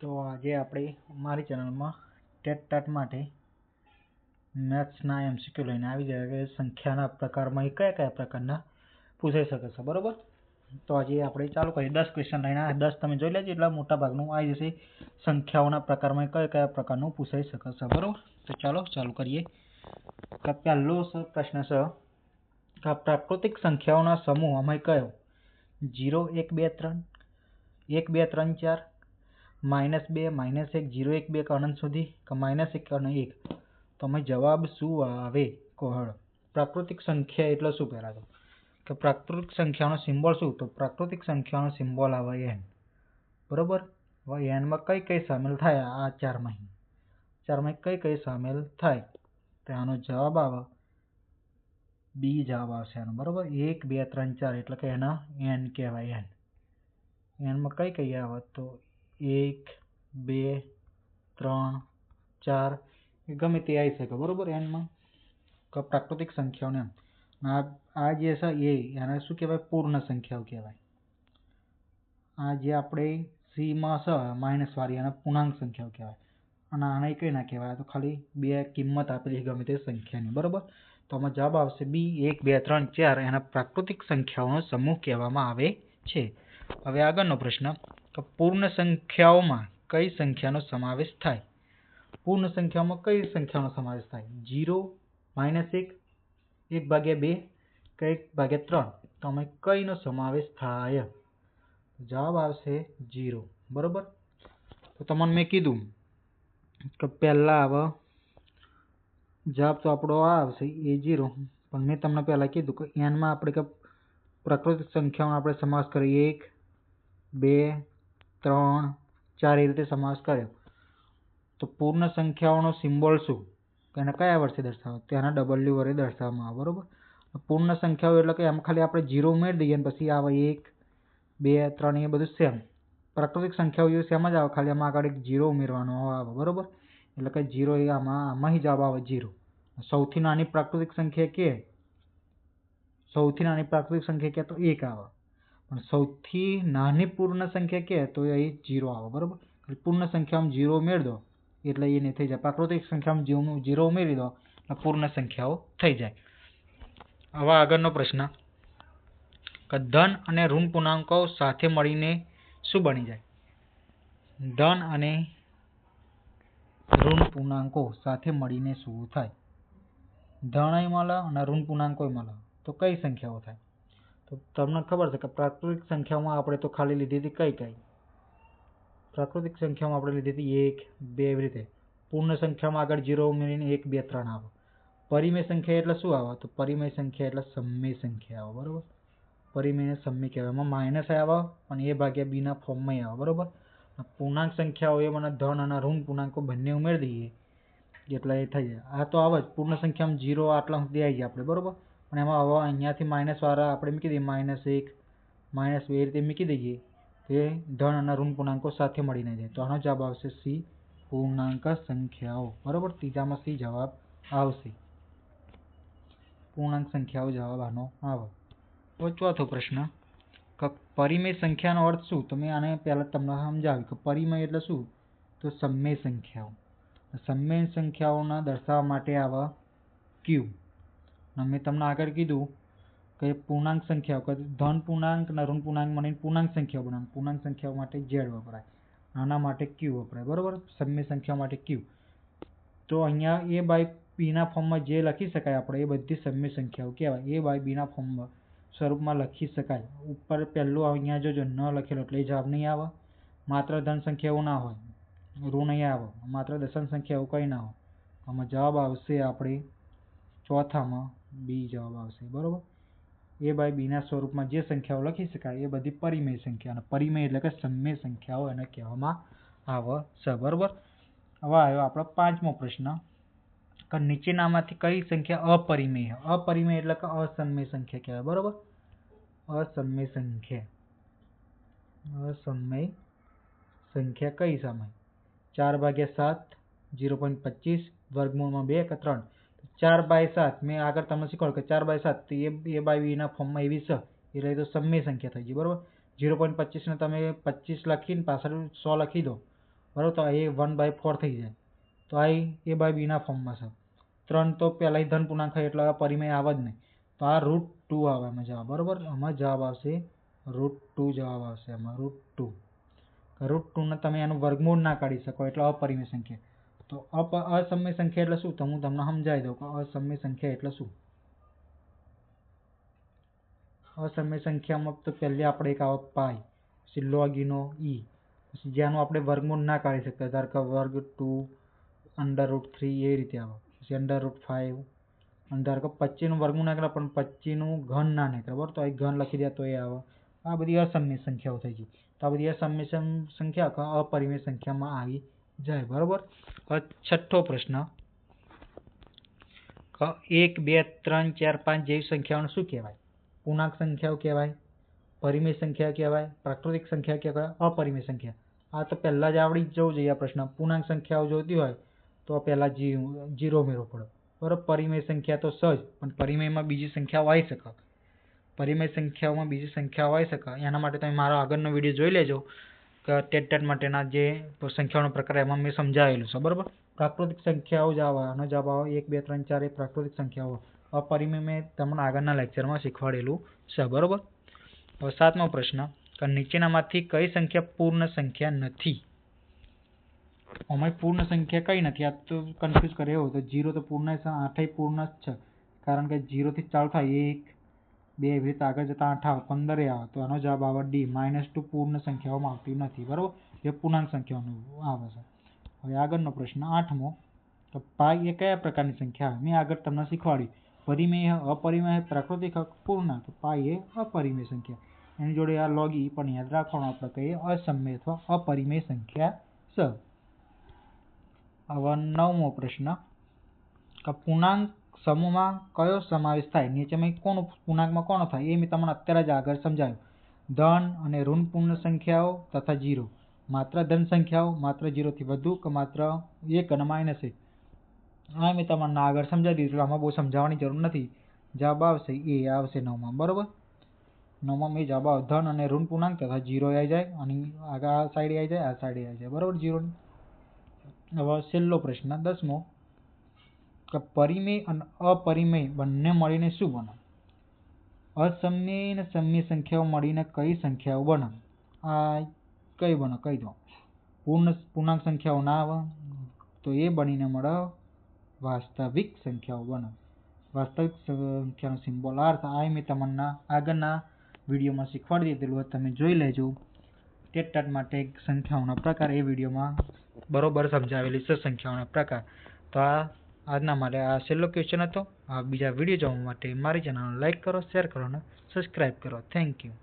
તો આજે આપણે મારી ચેનલમાં ટેટ ટાટ માટે મેથ્સના એમસીક્યુ લઈને આવી ગયા કે સંખ્યાના પ્રકારમાં એ કયા કયા પ્રકારના પૂછાઈ શકે છે, બરાબર? તો આજે આપણે ચાલુ કરીએ. દસ ક્વેશ્ચન લઈને આ દસ તમે જોઈ લેજો, એટલા મોટા ભાગનું આવી જશે સંખ્યાઓના પ્રકારમાં કયા કયા પ્રકારનું પૂછાઈ શકે છે, બરાબર? તો ચાલો, ચાલુ કરીએ. પહેલો પ્રશ્ન છે, કે પ્રાકૃતિક સંખ્યાઓના સમૂહ અમે કયો? જીરો, એક, બે, ત્રણ. એક, બે, ત્રણ, ચાર. માઇનસ બે, માઇનસ એક જીરો એક, બે અનંત સુધી માઇનસ એક અને એક. તો અમે જવાબ શું આવે? કોહળ. પ્રાકૃતિક સંખ્યા એટલે શું પહેલાં તો? કે પ્રાકૃતિક સંખ્યાનો સિમ્બોલ શું? તો પ્રાકૃતિક સંખ્યાનો સિમ્બોલ આવે એન બરોબર? હવે એનમાં કઈ કઈ સામેલ થાય? આ ચારમાંથી ચારમાં કઈ કઈ સામેલ થાય? તો આનો જવાબ આવે. બી જવાબ આવશે આનો. બરોબર? એક, બે, ત્રણ, ચાર, એટલે કે એના એન કહેવાય એન એનમાં કઈ કઈ આવે? તો એક, બે, ત્રણ, ચાર ગમે તે આવી શકે, બરાબર? એનમાં પ્રાકૃતિક સંખ્યાઓને એમ. આ આ જે છે એ, એને શું કહેવાય? પૂર્ણ સંખ્યાઓ કહેવાય. આ જે આપણે સીમાં છે, માઇનસ વાળી, એને પૂર્ણાંક સંખ્યાઓ કહેવાય. અને આને કઈ ના કહેવાય તો ખાલી બે કિંમત આપેલી ગમે તે સંખ્યાની, બરોબર? તો આમાં જવાબ આવશે બી, એક, બે, ત્રણ, ચાર, એના પ્રાકૃતિક સંખ્યાઓનો સમૂહ કહેવામાં આવે છે. હવે આગળનો પ્રશ્ન કે પૂર્ણ સંખ્યાઓમાં કઈ સંખ્યાનો સમાવેશ થાય? પૂર્ણ સંખ્યાઓમાં કઈ સંખ્યાનો સમાવેશ થાય? જીરો, માઇનસ એક એક ભાગ્યા બે કે એક ભાગ્યા ત્રણ. તો અમે કઈનો સમાવેશ થાય? જવાબ આવશે જીરો. બરોબર? તો તમને મેં કીધું કે પહેલાં આવે. જવાબ તો આપણો આ આવશે એ જીરો. પણ મેં તમને પહેલાં કીધું કે એનમાં આપણે કે પ્રાકૃતિક સંખ્યાઓનો આપણે સમાવેશ કરીએ એક, બે ત્રણ ચાર એ રીતે સમાવેશ કર્યો. તો પૂર્ણ સંખ્યાઓનો સિમ્બોલ શું? એને કયા વર્ષે દર્શાવે તેના ડબલ્યુ વડે દર્શાવવામાં આવે, બરાબર? પૂર્ણ સંખ્યાઓ એટલે કે એમ ખાલી આપણે જીરો ઉમેરી દઈએ અને પછી આવે એક, બે, ત્રણ, એ બધું સેમ પ્રાકૃતિક સંખ્યાઓ એ સેમ જ આવે, ખાલી આમાં આગળ એક જીરો ઉમેરવાનો આવે, બરોબર? એટલે કે જીરો એ આમાં આમાં જ જવાબ આવે જીરો સૌથી નાની પ્રાકૃતિક સંખ્યા કે? સૌથી નાની પ્રાકૃતિક સંખ્યા કે તો એક આવે. પણ સૌથી નાની પૂર્ણ સંખ્યા કે તો એ જીરો આવે, બરાબર? પૂર્ણ સંખ્યામાં જીરો ઉમેરી દો, એટલે એ નહીં થઈ જાય. પ્રાકૃતિક સંખ્યામાં જીરો જીરો ઉમેરી દો, એટલે પૂર્ણ સંખ્યાઓ થઈ જાય. હવે આગળનો પ્રશ્ન. કે ધન અને ઋણ પૂર્ણાંકો સાથે મળીને શું બની જાય? ધન અને ઋણ પૂર્ણાંકો સાથે મળીને શું થાય? ધણય મળે અને ઋણ પૂર્ણાંકો મળે. તો કઈ સંખ્યાઓ થાય? તો તમને ખબર છે કે પ્રાકૃતિક સંખ્યાઓમાં આપણે તો ખાલી લીધી હતી કઈ કઈ? પ્રાકૃતિક સંખ્યામાં આપણે લીધી હતી એક, બે એવી રીતે. પૂર્ણ સંખ્યામાં આગળ જીરો ઉમેરીને એક, બે, ત્રણ આવે. પરિમેય સંખ્યા એટલે શું આવે? તો પરિમેય સંખ્યા એટલે સમય સંખ્યા આવે, બરાબર? પરિમેયને સમય કહેવાય એમાં માઇનસ આવે અને એ ભાગ્યા બીના ફોર્મમાં આવે, બરાબર? પૂર્ણાંક સંખ્યાઓ એ મને ધન અને ઋણ પૂર્ણાંકો બંને ઉમેરી દઈએ. એટલે એ થઈ જાય. આ તો આવે જ. પૂર્ણ સંખ્યામાં જીરો આટલા સુધી આવી જાય આપણે, બરોબર? પણ એમાં હવે અહીંયાથી માઇનસ વાળા આપણે મૂકી દઈએ માઇનસ એક માઇનસ બે રીતે મૂકી દઈએ, તે ધન અને ઋણ પૂર્ણાંકો સાથે મળીને જાય. તો આનો જવાબ આવશે સી પૂર્ણાંક સંખ્યાઓ. બરાબર? ત્રીજામાં સી જવાબ આવશે. પૂર્ણાંક સંખ્યાઓ જવાબ આનો આવે. તો ચોથો પ્રશ્ન. પરિમેય સંખ્યાનો અર્થ શું? તો મેં આને પહેલાં તમને સમજાવ્યું કે પરિમેય એટલે શું? તો સમય સંખ્યાઓ. સમય સંખ્યાઓના દર્શાવવા માટે આવા ક્યુ અને મેં તમને આગળ કીધું કે પૂર્ણાંક સંખ્યાઓ ધન પૂર્ણાંક અને ઋણ પૂર્ણાંક મળીને પૂર્ણાંક સંખ્યાઓ બનાવે. પૂર્ણાંક સંખ્યાઓ માટે ઝેડ વપરાય. આના માટે ક્યુ વપરાય. બરાબર? સમ્ય સંખ્યા માટે ક્યુ તો અહીંયા એ બાય બીના ફોર્મમાં જે લખી શકાય આપણે, એ બધી સમ્ય સંખ્યાઓ કહેવાય. એ બાય બીના ફોર્મમાં સ્વરૂપમાં લખી શકાય. ઉપર પહેલું અહીંયા જોજો, ન લખેલો એટલે જવાબ નહીં આવે. માત્ર ધન સંખ્યાઓ ના હોય. ઋણ નહીં આવે. માત્ર દશાંશ સંખ્યાઓ કંઈ ના હોય. આમાં જવાબ આવશે આપણે ચોથામાં બી જવાબ આવશે, બરોબર? એ બાય બીના સ્વરૂપમાં જે સંખ્યાઓ લખી શકાય, એ બધી પરિમેય સંખ્યા અને પરિમેય એટલે કે સમય સંખ્યાઓ એને કહેવામાં આવે છે, બરોબર? હવે આવ્યો આપણો પાંચમો પ્રશ્ન. કે નીચેનામાંથી કઈ સંખ્યા અપરિમેય? અપરિમેય એટલે કે અસમય સંખ્યા કહેવાય, બરોબર? અસમય સંખ્યા. અસમય સંખ્યા કઈ સમય ચાર ભાગ્યા સાત જીરો પોઈન્ટ પચીસ, વર્ગમૂળમાં બે કે ત્રણ? ચાર બાય સાત. મેં આગળ તમને શીખવાડ્યું કે ચાર બાય સાત, એ એ બાય બીના ફોર્મમાં એવી છે. એટલે તો સમય સંખ્યા થઈ ગઈ, બરાબર? ઝીરો પોઈન્ટ પચીસને તમે પચીસ લખીને પાછળ સો લખી દો. બરાબર? તો એ વન બાય ફોર થઈ જાય. તો આ એ બાય બીના ફોર્મમાં છે. ત્રણ તો પહેલાં ધન પૂર્ણાંક એટલે પરિમેય આવે જ નહીં. તો આ રૂટ ટુ આવે એમાં જવાબ, બરાબર? આમાં જવાબ આવશે રૂટ ટુ જવાબ આવશે એમાં રૂટ ટુ રૂટ ટુને તમે એનું વર્ગમૂળ ના કાઢી શકો, એટલે અપરિમેય સંખ્યા. તો અપ, અસમય સંખ્યા એટલે શું? તો હું તમને સમજાવી દઉં કે અસમય સંખ્યા એટલે શું? અસમય સંખ્યામાં તો પહેલી આપણે એક આવે પાઈ, પછી લોગીનો ઈ, પછી જેનું આપણે વર્ગમૂળ ના કાઢી શકતા, ધારો કે વર્ગ ટુ અંડર રૂટ થ્રી એ રીતે આવે પછી અંડર રૂટ ફાઇવ અને ધારો કે પચીસનું વર્ગમૂળ ના કરે પણ પચીસનું ઘન ના નીકળે, બરાબર? તો એ ઘન લખી દે, તો એ આવે આ બધી અસમય સંખ્યાઓ થઈ ગઈ. તો આ બધી અસમય સંખ્યા અપરિમેય સંખ્યામાં આવી જાય, બરાબર? છઠ્ઠો પ્રશ્ન. એક, બે, ત્રણ, ચાર, પાંચ જેવી સંખ્યાઓને શું કહેવાય? પૂર્ણાંક સંખ્યાઓ કહેવાય, પરિમેય સંખ્યા કહેવાય, પ્રાકૃતિક સંખ્યા કહેવાય, અપરિમેય સંખ્યા. આ તો પહેલાં જ આવડી જવું જોઈએ આ પ્રશ્ન. પૂર્ણાંક સંખ્યાઓ જોતી હોય તો પહેલાં જીરો મેળવો પડે. બરાબર? પરિમેય સંખ્યા તો સહજ, પણ પરિમેયમાં બીજી સંખ્યાઓ આવી શકે. પરિમેય સંખ્યાઓમાં બીજી સંખ્યાઓ આવી શકે. એના માટે તમે મારો આગળનો વીડિયો જોઈ લેજો. ટેટ ટેટ માટેના જે સંખ્યાઓનો પ્રકાર એમાં મેં સમજાવેલું છે, બરાબર? પ્રાકૃતિક સંખ્યાઓ જ આવા આનો જવાબ આવે, એક, બે, ત્રણ, ચાર, એ પ્રાકૃતિક સંખ્યાઓ. અપરિમેય મેં તમને આગળના લેક્ચરમાં શીખવાડેલું છે, બરાબર? હવે સાતમો પ્રશ્ન, કે નીચેનામાંથી કઈ સંખ્યા પૂર્ણ સંખ્યા નથી? અમારી પૂર્ણ સંખ્યા કઈ નથી? આ તો કન્ફ્યુઝ કરે એવું તો જીરો તો પૂર્ણ છે, આઠેય પૂર્ણ જ છે. કારણ કે જીરોથી ચાલુ થાય, એક બે એવી રીતે આગળ જતાં આઠ આવે એ આવે તો એનો જવાબ આવે ડી. માઇનસ ટુ પૂર્ણ સંખ્યાઓમાં આવતી નથી. બરાબર? એ પૂર્ણાંક સંખ્યાઓનું આવે છે. હવે આગળનો પ્રશ્ન આઠમો. તો પાઈ એ કયા પ્રકારની સંખ્યા મેં આગળ તમને શીખવાડ્યું. પરિમેય, અપરિમેય, પ્રાકૃતિક પૂર્ણાંક તો પાઈ એ અપરિમેય સંખ્યા. એની જોડે આ લોગી પણ યાદ રાખવાનું આપણે કહીએ. અસમય અથવા અપરિમેય સંખ્યા છે. હવે નવમો પ્રશ્ન. કે પૂર્ણાંક સમૂહમાં કયો સમાવેશ થાય? નીચેમાં કોનો પૂર્ણાંકમાં કોનો થાય? એ મેં તમને અત્યારે જ આગળ સમજાવ્યું. ધન અને ઋણ પૂર્ણ સંખ્યાઓ તથા જીરો. માત્ર ધન સંખ્યાઓ, માત્ર જીરોથી વધુ કે માત્ર એક અને માઇનસ એક? આ મેં તમને આગળ સમજાવી દીધું આમાં બહુ સમજાવવાની જરૂર નથી. જવાબ આવશે એ, આવશે નવમાં. બરાબર? નવમાં મેં જવાબ આવે ધન અને ઋણ પૂર્ણાંક તથા જીરો આવી જાય અને આગળ આ સાઈડે આવી જાય, આ સાઈડે આવી જાય. બરાબર? જીરોની? હવે છેલ્લો પ્રશ્ન, દસમો. કે પરિમેય અને અપરિમેય બંને મળીને શું બને? અસમય અને સમય સંખ્યાઓ મળીને કઈ સંખ્યાઓ બને? આ કઈ બને? કહી દો. પૂર્ણ પૂર્ણાંક સંખ્યાઓ ના આવે, તો એ બનીને મળે વાસ્તવિક સંખ્યાઓ બને. વાસ્તવિક સંખ્યાનો સિમ્બોલ અર્થ આ મેં તમને આગળના વિડીયોમાં શીખવાડી દીધેલું હોય તમે જોઈ લેજો. ટેટ માટે સંખ્યાઓના પ્રકાર, એ વિડીયોમાં બરોબર સમજાવેલી છે સંખ્યાઓના પ્રકાર. તો આ આજના માટે આ છેલ્લો ક્વેશ્ચન હતો. આ બીજા વીડિયો જોવા માટે મારી ચેનલને લાઇક કરો શેર કરો અને સબસ્ક્રાઈબ કરો. Thank you